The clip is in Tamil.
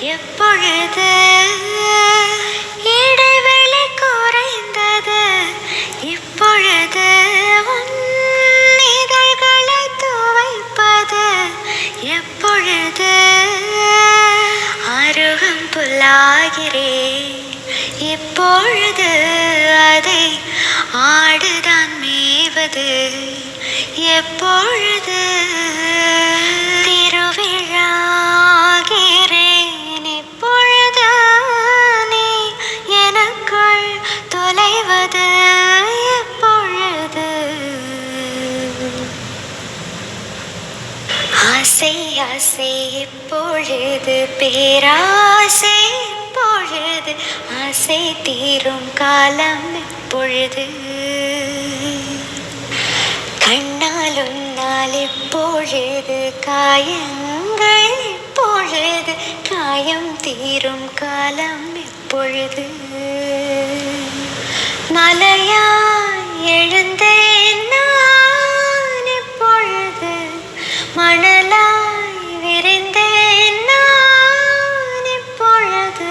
எப்பொழுது? இடைவெளி குறைந்தது. இப்பொழுது இதழ்களை துவைப்பது. எப்பொழுது? அருகம் புல்லாகிறேன் இப்பொழுது அதை ஆடுதான் மேவது எப்பொழுது? தொலைவது எப்பொழுது? ஆசை ஆசை இப்பொழுது பேராசை இப்பொழுது ஆசை தீரும் காலம் இப்பொழுது. கண்ணால் உன்னால் இப்பொழுது காயங்கள் இப்பொழுது காயம் தீரும் காலம் இப்பொழுது. மலையாய் எழுந்தேன் நான் இப்பொழுது. மணலாய் விரிந்தேன் நான் இப்பொழுது.